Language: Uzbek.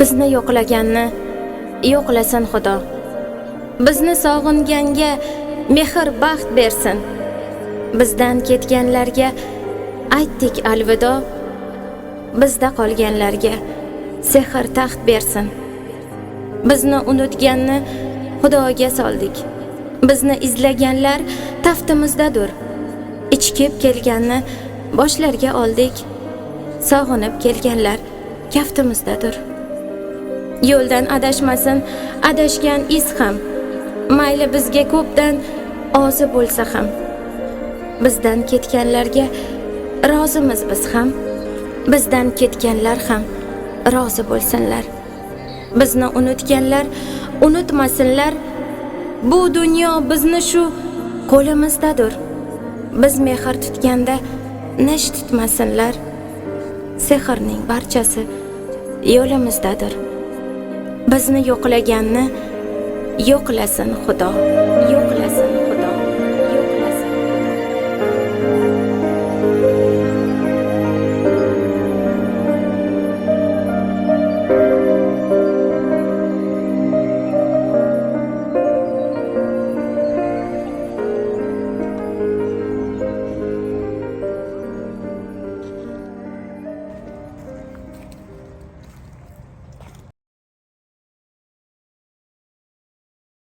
bizni yo'qlaganni yo'qlasin xudo. Bizni sog'inganga mehr baxt bersin. Bizdan ketganlarga aytdik alvido bizda qolganlarga sehr taxt bersin. Bizni unutganni xudoga soldik. Bizni izlaganlar taftimizdadir ichkib kelganni boshlarga oldik. Sog'inib kelganlar kaftimizdadir yo'ldan adashmasin adashgan iz ham mayli bizga ko'pdan ozi bo'lsa ham. Bizdan ketganlarga rozimiz biz ham bizdan ketganlar ham rozi bo'lsinlar. Bizni unutganlar unutmasinlar. Bu dunyo bizni shu qo'limizdadir. Biz mehr tutganda nish tutmasinlar. Sehrning barchasi yo'limizdadir. Bizni yo'qlaganni yo'qlasin xudo. Yo'qlasin.